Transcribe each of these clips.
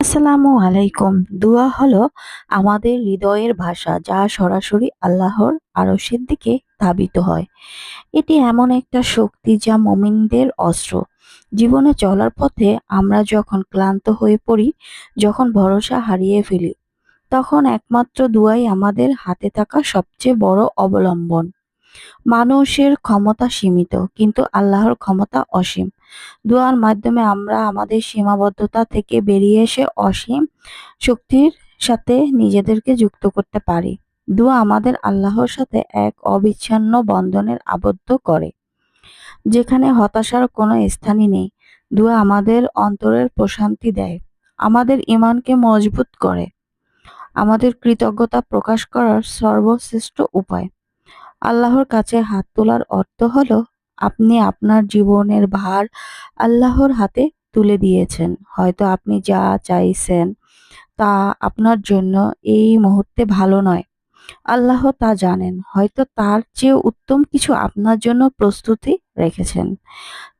আসসালামু আলাইকুম। দোয়া হলো আমাদের হৃদয়ের ভাষা যা সরাসরি আল্লাহর আরশের দিকে ধাবিত হয়। এটি এমন একটা শক্তি যা মমিনদের অস্ত্র। জীবনে চলার পথে আমরা যখন ক্লান্ত হয়ে পড়ি, যখন ভরসা হারিয়ে ফেলি, তখন একমাত্র দুয়াই আমাদের হাতে থাকা সবচেয়ে বড় অবলম্বন। মানুষের ক্ষমতা সীমিত, কিন্তু আল্লাহর ক্ষমতা অসীম। দোয়ার মাধ্যমে আমরা আমাদের সীমাবদ্ধতা থেকে বেরিয়ে এসে অসীম শক্তির সাথে নিজেদেরকে যুক্ত করতে পারি। দোয়া আমাদের আল্লাহর সাথে এক অবিচ্ছিন্ন বন্ধনের আবদ্ধ করে, যেখানে হতাশার কোনো স্থানই নেই। দোয়া আমাদের অন্তরের প্রশান্তি দেয়, আমাদের ইমানকে মজবুত করে, আমাদের কৃতজ্ঞতা প্রকাশ করার সর্বশ্রেষ্ঠ উপায়। আল্লাহর কাছে হাত তোলার অর্থ হলো, আপনি আপনার জীবনের ভার আল্লাহর হাতে তুলে দিয়েছেন। হয়তো আপনি যা চাইছেন তা আপনার জন্য এই মুহূর্তে ভালো নয়। আল্লাহ তা জানেন। হয়তো তার চেয়ে উত্তম কিছু আপনার জন্য প্রস্তুতি রেখেছেন।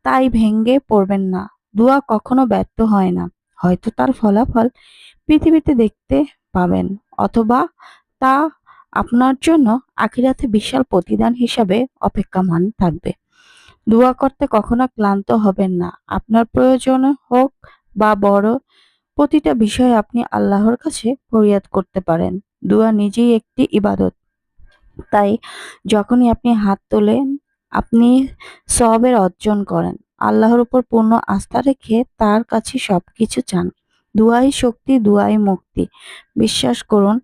তাই ভেঙ্গে পড়বেন না। দোয়া কখনো ব্যর্থ হয় না। হয়তো তার ফলাফল পৃথিবীতে দেখতে পাবেন, অথবা তা আপনার জন্য আখিরাতে বিশাল প্রতিদান হিসাবে অপেক্ষামান থাকবে। দোয়া করতে কখনো ক্লান্ত হবেন না। আপনার প্রয়োজন হোক বা বড়, প্রতিটা বিষয়ে আপনি আল্লাহর কাছে ফরিয়াদ করতে পারেন। দোয়া নিজেই একটি ইবাদত। তাই যখনই আপনি হাত তোলেন, আপনি সবের অর্জন করেন। আল্লাহর উপর পূর্ণ আস্থা রেখে তার কাছে সবকিছু চান। দুয়াই শক্তি, দুয়াই মুক্তি। বিশ্বাস করুন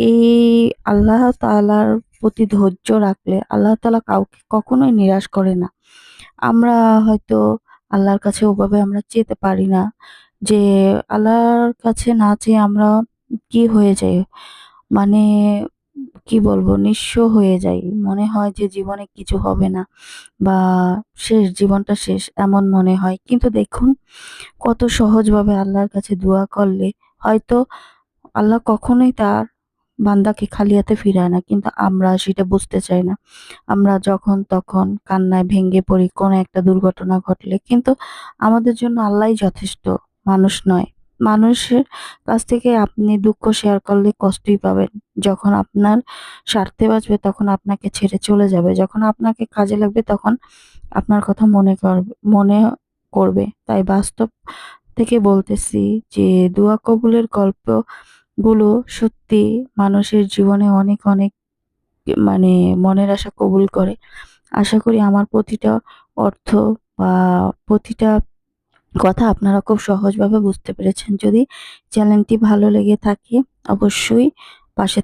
এই আল্লাহ তালার প্রতি ধৈর্য রাখলে আল্লাহ তালা কাউকে কখনোই নিরাশ করে না। আমরা হয়তো আল্লাহর কাছে ওভাবে আমরা চেতে পারি না যে আল্লাহর কাছে না চেয়ে আমরা কি হয়ে যাই মানে কি বলব, নিঃস্ব হয়ে যাই। মনে হয় যে জীবনে কিছু হবে না বা শেষ, জীবনটা শেষ এমন মনে হয়। কিন্তু দেখুন কত সহজভাবে আল্লাহর কাছে দোয়া করলে হয়তো আল্লাহ কখনোই তার বান্দাকে খালি হাতে ফিরায় না, কিন্তু আমরা সেটা বুঝতে চাই না। আমরা যখন তখন কান্নায় ভেঙে পড়ি, কোনো একটা দুর্ঘটনা ঘটলে। কিন্তু আমাদের জন্য আল্লাহই যথেষ্ট, মানুষ নয়। মানুষের কাছ থেকে আপনি দুঃখ শেয়ার করলে কষ্টই পাবেন। যখন আপনার স্বার্থে বাঁচবে, তখন আপনাকে ছেড়ে চলে যাবে। যখন আপনাকে কাজে লাগবে, তখন আপনার কথা মনে করবে মনে করবে। তাই বাস্তব থেকে বলতেছি যে, দোয়া কবুলের গল্পগুলো সত্যি মানুষের জীবনে অনেক অনেক মানে মনের আশা কবুল করে। আশা করি আমার প্রতিটা অর্থ বা প্রতিটা কথা আপনারা খুব সহজভাবে বুঝতে পেরেছেন। যদি চ্যানেলটি ভালো লেগে থাকে, অবশ্যই পাশে